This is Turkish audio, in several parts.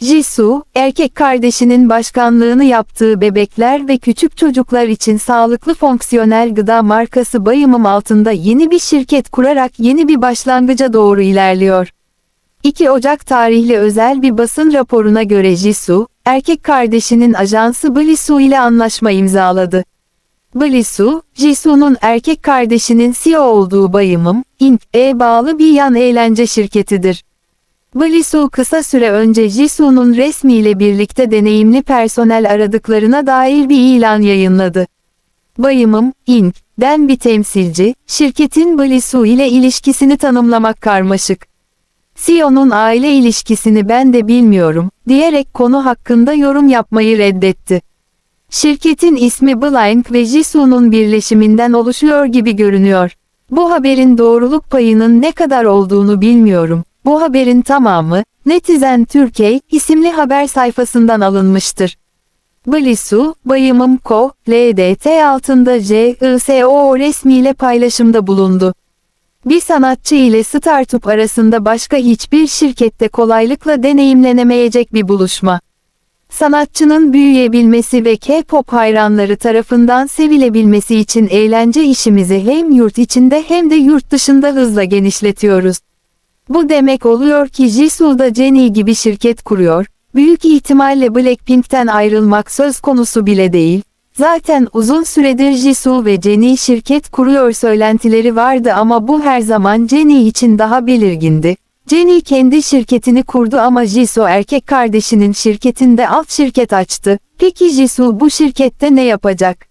Jisoo, erkek kardeşinin başkanlığını yaptığı bebekler ve küçük çocuklar için sağlıklı fonksiyonel gıda markası Bayımım altında yeni bir şirket kurarak yeni bir başlangıca doğru ilerliyor. 2 Ocak tarihli özel bir basın raporuna göre Jisoo, erkek kardeşinin ajansı Blisu ile anlaşma imzaladı. Blisu, Jisoo'nun erkek kardeşinin CEO olduğu Bayımım, Inc.'e bağlı bir yan eğlence şirketidir. Blisu kısa süre önce Jisoo'nun resmiyle birlikte deneyimli personel aradıklarına dair bir ilan yayınladı. Bayımım, Inc.'den bir temsilci, şirketin Blisu ile ilişkisini tanımlamak karmaşık. CEO'nun aile ilişkisini ben de bilmiyorum, diyerek konu hakkında yorum yapmayı reddetti. Şirketin ismi Blank ve Jisoo'nun birleşiminden oluşuyor gibi görünüyor. Bu haberin doğruluk payının ne kadar olduğunu bilmiyorum. Bu haberin tamamı, Netizen Türkiye isimli haber sayfasından alınmıştır. Blisu, Bayımım Co. LDT altında JISO resmiyle paylaşımda bulundu. Bir sanatçı ile startup arasında başka hiçbir şirkette kolaylıkla deneyimlenemeyecek bir buluşma. Sanatçının büyüyebilmesi ve K-pop hayranları tarafından sevilebilmesi için eğlence işimizi hem yurt içinde hem de yurt dışında hızla genişletiyoruz. Bu demek oluyor ki Jisoo da Jennie gibi şirket kuruyor, büyük ihtimalle Blackpink'ten ayrılmak söz konusu bile değil. Zaten uzun süredir Jisoo ve Jennie şirket kuruyor söylentileri vardı ama bu her zaman Jennie için daha belirgindi. Jennie kendi şirketini kurdu ama Jisoo erkek kardeşinin şirketinde alt şirket açtı. Peki Jisoo bu şirkette ne yapacak?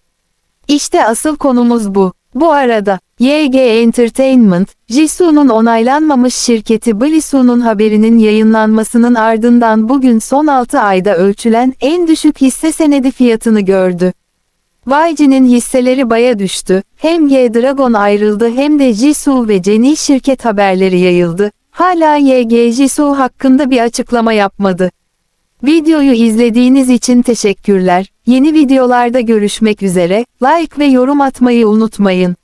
İşte asıl konumuz bu. Bu arada, YG Entertainment, Jisoo'nun onaylanmamış şirketi Blisu'nun haberinin yayınlanmasının ardından bugün son 6 ayda ölçülen en düşük hisse senedi fiyatını gördü. YG'nin hisseleri baya düştü, hem G-Dragon ayrıldı hem de Jisoo ve Jennie şirket haberleri yayıldı. Hala YG Jisoo hakkında bir açıklama yapmadı. Videoyu izlediğiniz için teşekkürler. Yeni videolarda görüşmek üzere. Like ve yorum atmayı unutmayın.